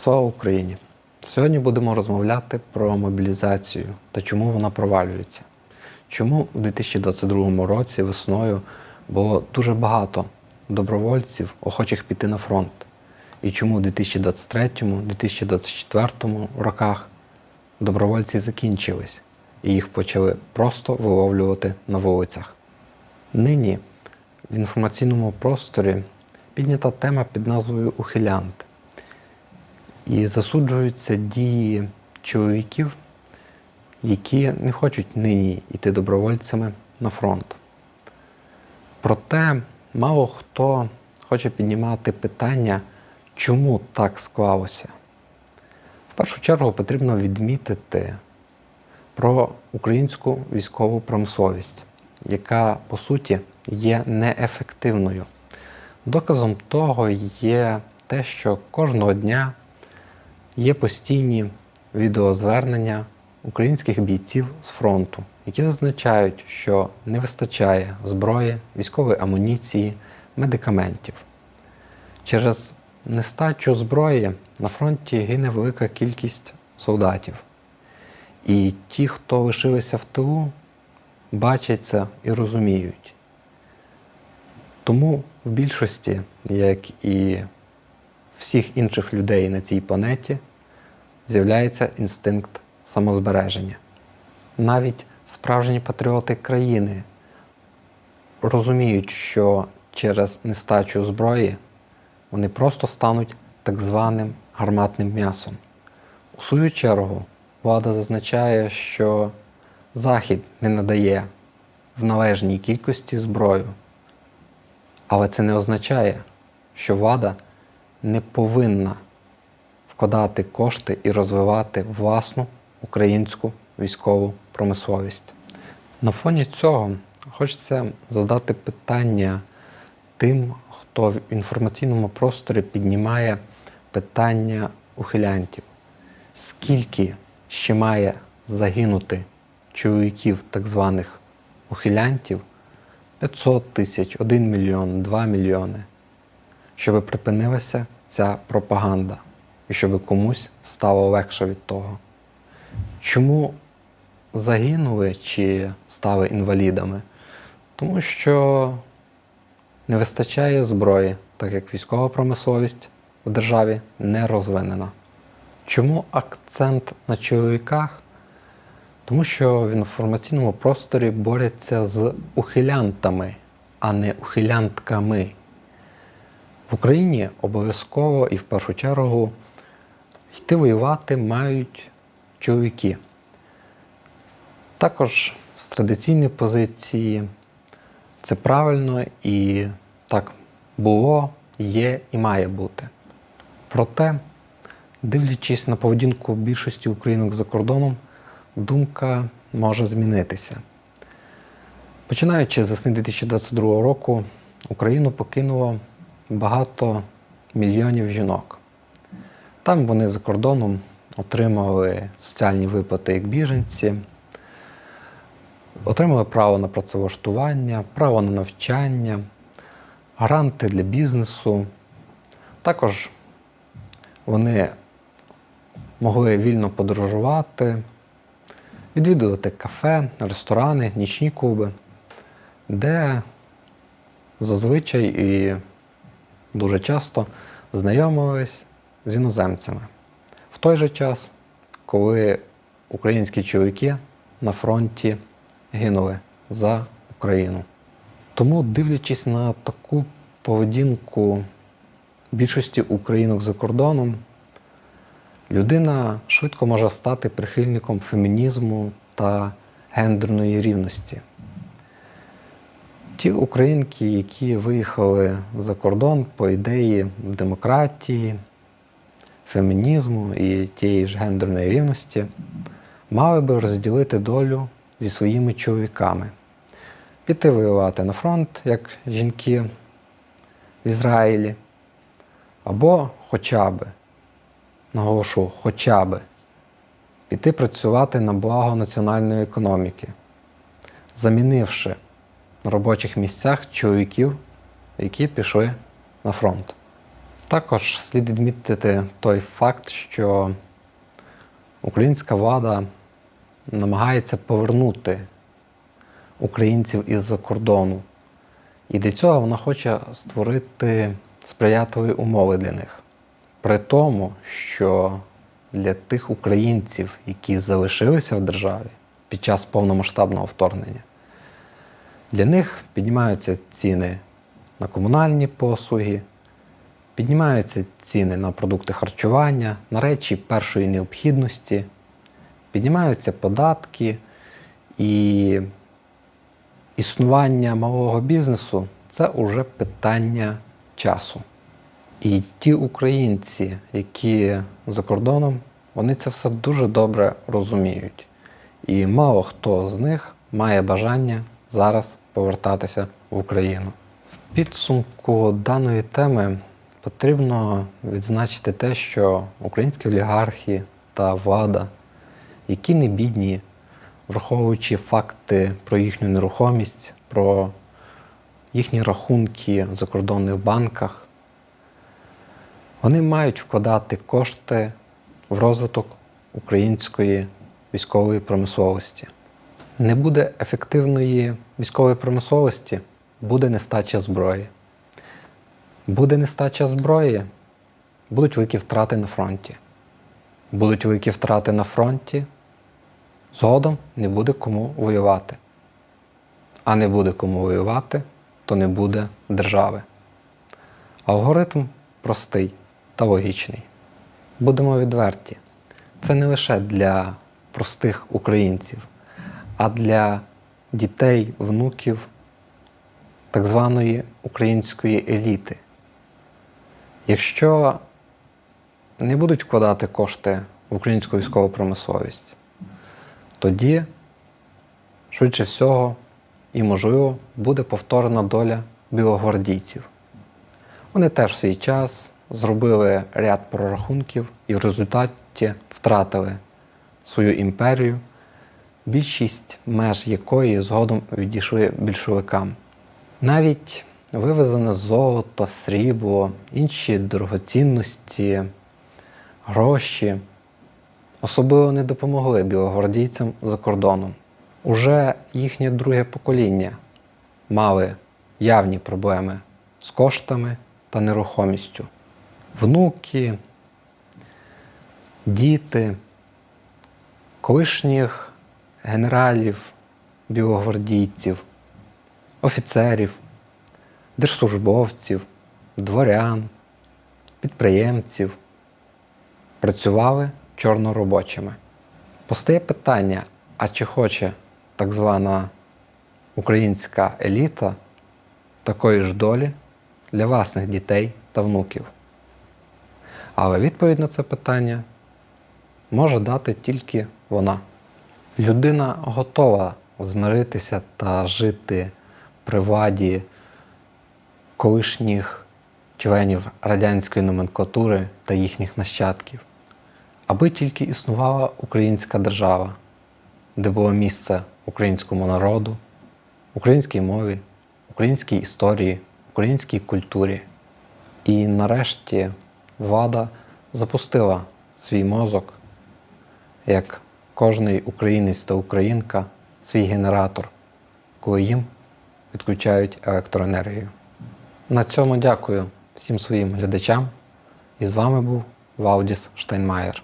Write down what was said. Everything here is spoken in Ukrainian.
Слава Україні! Сьогодні будемо розмовляти про мобілізацію та чому вона провалюється. Чому у 2022 році весною було дуже багато добровольців, охочих піти на фронт. І чому в 2023-2024 роках добровольці закінчились і їх почали просто виловлювати на вулицях. Нині в інформаційному просторі піднята тема під назвою Ухилянт. І засуджуються дії чоловіків, які не хочуть нині йти добровольцями на фронт. Проте мало хто хоче піднімати питання, чому так склалося. В першу чергу потрібно відмітити про українську військову промисловість, яка по суті є неефективною. Доказом того є те, що кожного дня є постійні відеозвернення українських бійців з фронту, які зазначають, що не вистачає зброї, військової амуніції, медикаментів. Через нестачу зброї на фронті гине велика кількість солдатів. І ті, хто лишилися в тилу, бачать це і розуміють. Тому в більшості, як і всіх інших людей на цій планеті, з'являється інстинкт самозбереження. Навіть справжні патріоти країни розуміють, що через нестачу зброї вони просто стануть так званим гарматним м'ясом. У свою чергу, влада зазначає, що Захід не надає в належній кількості зброю. Але це не означає, що влада не повинна вкладати кошти і розвивати власну українську військову промисловість. На фоні цього хочеться задати питання тим, хто в інформаційному просторі піднімає питання ухилянтів. Скільки ще має загинути чоловіків так званих ухилянтів 500 тисяч, 1 мільйон, 2 мільйони, щоб припинилася ця пропаганда і щоб комусь стало легше від того. Чому загинули чи стали інвалідами? Тому що не вистачає зброї, так як військова промисловість в державі не розвинена. Чому акцент на чоловіках? Тому що в інформаційному просторі борються з ухилянтами, а не ухилянтками. В Україні обов'язково і в першу чергу йти воювати мають чоловіки. Також з традиційної позиції це правильно і так було, є і має бути. Проте, дивлячись на поведінку більшості українок за кордоном, думка може змінитися. Починаючи з весни 2022 року, Україну покинуло багато мільйонів жінок. Там вони за кордоном отримали соціальні виплати як біженці, отримали право на працевлаштування, право на навчання, гранти для бізнесу. Також вони могли вільно подорожувати, відвідувати кафе, ресторани, нічні клуби, де зазвичай і дуже часто знайомились з іноземцями. В той же час, коли українські чоловіки на фронті гинули за Україну. Тому, дивлячись на таку поведінку більшості українок за кордоном, людина швидко може стати прихильником фемінізму та гендерної рівності. Ті українки, які виїхали за кордон по ідеї демократії, фемінізму і тієї ж гендерної рівності, мали би розділити долю зі своїми чоловіками, піти воювати на фронт, як жінки в Ізраїлі, або хоча б, наголошу, хоча б піти працювати на благо національної економіки, замінивши робочих місцях чоловіків, які пішли на фронт. Також слід відмітити той факт, що українська влада намагається повернути українців із-за кордону. І для цього вона хоче створити сприятливі умови для них. При тому, що для тих українців, які залишилися в державі під час повномасштабного вторгнення, для них піднімаються ціни на комунальні послуги, піднімаються ціни на продукти харчування, на речі першої необхідності, піднімаються податки і існування малого бізнесу це уже питання часу. І ті українці, які за кордоном, вони це все дуже добре розуміють. І мало хто з них має бажання зараз повертатися в Україну. В підсумку даної теми потрібно відзначити те, що українські олігархи та влада, які не бідні, враховуючи факти про їхню нерухомість, про їхні рахунки в закордонних банках, вони мають вкладати кошти в розвиток української військової промисловості. Не буде ефективної військової промисловості, буде нестача зброї. Буде нестача зброї, будуть великі втрати на фронті. Будуть великі втрати на фронті, згодом не буде кому воювати. А не буде кому воювати, то не буде держави. Алгоритм простий та логічний. Будемо відверті. Це не лише для простих українців, а для дітей, внуків так званої української еліти. Якщо не будуть вкладати кошти в українську військову промисловість, тоді, швидше всього, і можливо, буде повторена доля білогвардійців. Вони теж в свій час зробили ряд прорахунків і в результаті втратили свою імперію, більшість меж якої згодом відійшли більшовикам. Навіть вивезене золото, срібло, інші дорогоцінності, гроші особливо не допомогли білогвардійцям за кордоном. Уже їхнє друге покоління мали явні проблеми з коштами та нерухомістю. Внуки, діти, колишніх генералів, білогвардійців, офіцерів, держслужбовців, дворян, підприємців працювали чорноробочими. Постає питання, а чи хоче так звана українська еліта такої ж долі для власних дітей та внуків? Але відповідь на це питання може дати тільки вона. Людина готова змиритися та жити при владі колишніх членів радянської номенклатури та їхніх нащадків, аби тільки існувала українська держава, де було місце українському народу, українській мові, українській історії, українській культурі. І нарешті влада запустила свій мозок, як кожний українець та українка, свій генератор, коли їм відключають електроенергію. На цьому дякую всім своїм глядачам. І з вами був Ваудіс Штайнмаєр.